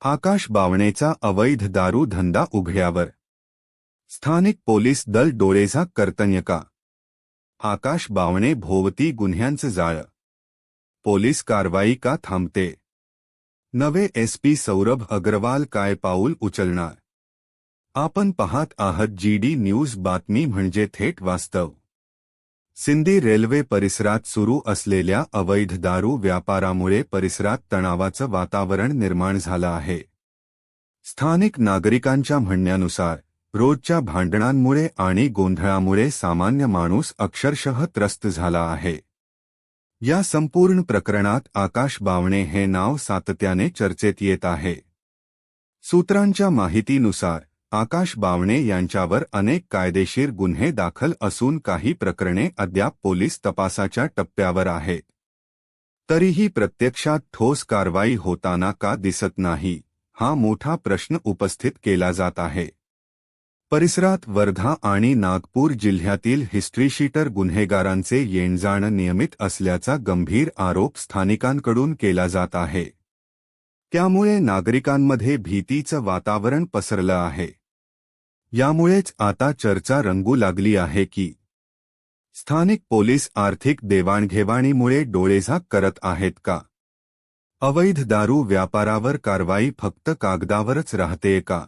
आकाश बावणेचा अवैध दारू धंदा उघड्यावर. स्थानिक पोलीस दल डोळेझा कर्तन्यका. आकाश बावणे भोवती गुन्ह्यांचं जाळं. पोलीस कारवाई का थांबते? नवे एसपी सौरभ अग्रवाल काय पाऊल उचलणार? आपण पाहत आहात जीडी न्यूज बातमी म्हणजे थेट वास्तव. सिंधी रेल्वे परिसरात सुरू असलेल्या अवैध दारू व्यापारामुळे परिसरात तणावाचं वातावरण निर्माण झालं आहे. स्थानिक नागरिकांच्या म्हणण्यानुसार रोजच्या भांडणांमुळे आणि गोंधळामुळे सामान्य माणूस अक्षरशः त्रस्त झाला आहे. या संपूर्ण प्रकरणात आकाश बावणे हे नाव सातत्याने चर्चेत येत आहे. सूत्रांच्या माहितीनुसार आकाश बावणे यांच्यावर अनेक कायदेशीर गुन्हे दाखल असून काही प्रकरणे अद्याप पोलीस तपासाच्या टप्प्यावर आहेत तरीही प्रत्यक्षात ठोस कारवाई होताना का दिसत नाही हा मोठा प्रश्न उपस्थित केला जात आहे. परिसरात वर्धा आणि नागपूर जिल्ह्यातील हिस्ट्रीशीटर गुन्हेगारांचे येणजाण नियमित असल्याचा गंभीर आरोप स्थानिकांकडून केला जात आहे. त्यामुळे नागरिकांमध्ये भीतीचं वातावरण पसरलं आहे. यामुळेच आता चर्चा रंगू लागली आहे की स्थानिक पोलीस आर्थिक देवाणघेवाणीमुळे डोळेझाक करत आहेत का? अवैध दारू व्यापारावर कारवाई फक्त कागदावरच राहतेय का?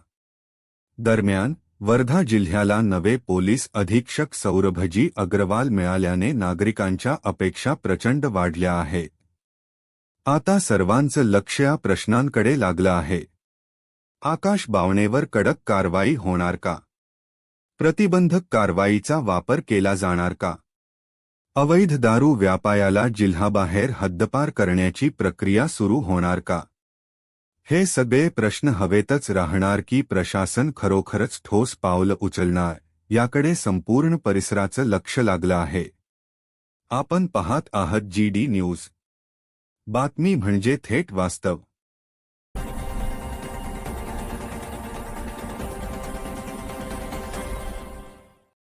दरम्यान वर्धा जिल्ह्याला नवे पोलीस अधीक्षक सौरभजी अग्रवाल मिळाल्याने नागरिकांच्या अपेक्षा प्रचंड वाढल्या आहेत आता सर्वांचं लक्ष या प्रश्नांकडे लागलं आहे. आकाश बावणेवर कडक कारवाई होणार का? प्रतिबंधक कारवाईचा वापर केला जाणार का? अवैध दारू व्यापायाला जिल्हाबाहेर हद्दपार करण्याची प्रक्रिया सुरू होणार का? हे सगळे प्रश्न हवेतच राहणार की प्रशासन खरोखरच ठोस पावलं उचलणार याकडे संपूर्ण परिसराचं लक्ष लागलं आहे. आपण पाहत आहात जी डी न्यूज. बातमी म्हणजे थेट वास्तव.